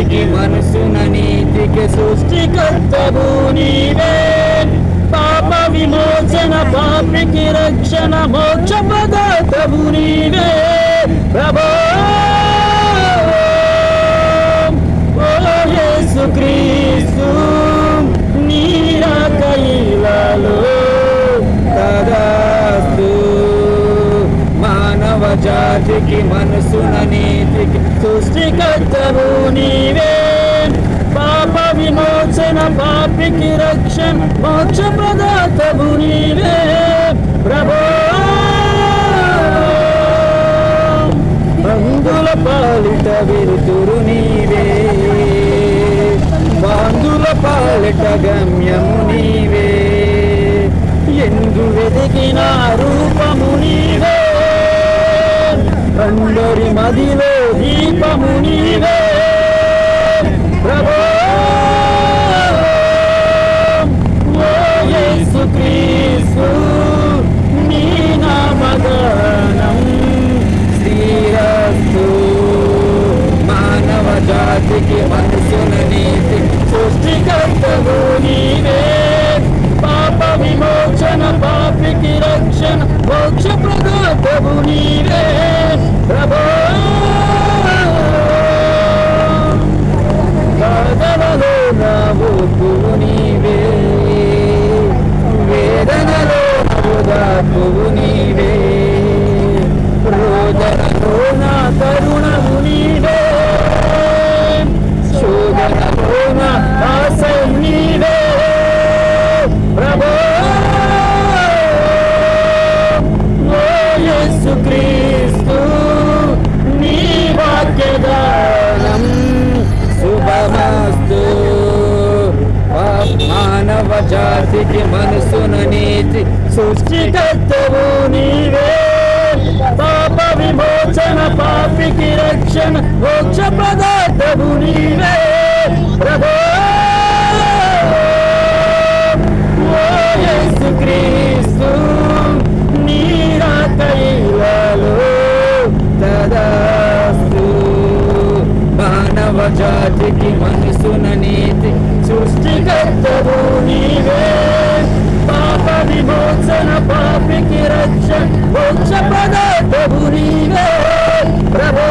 నీతికి మనసున నీతికి సృష్టికర్తవు నీవే. పాప విమోచన పాపికి రక్షణ మోక్ష పదార్థవు నీవే. ప్రభా మనసున నీతికి సృష్టికర్తవు నీవే. పాప విమోచన పాపికి రక్షణ మోక్ష ప్రదాతవు నీవే. ప్రభో! బంధుల పాలిట విరుతురు నీవే. బంధుల పాలిట గమ్యము నీవే. ఎందు వెదిగిన అందరి మదిలో దీపము నీవే ప్రభో సృష్టికర్తవు నీవే. పాప విమోచన పాపికి రక్షణ మోక్ష ప్రదాతవు నీవే. ప్రభో. ఓ యేసుక్రీస్తు నీరాకైలలో తదాస్తు. మానవ జాతికి మనసున నీతి సృష్టికర్తవు నీవే. పాప విమోచన పాపికి రక్షణ మోక్ష ప్రదాతవు నీవే ప్రభో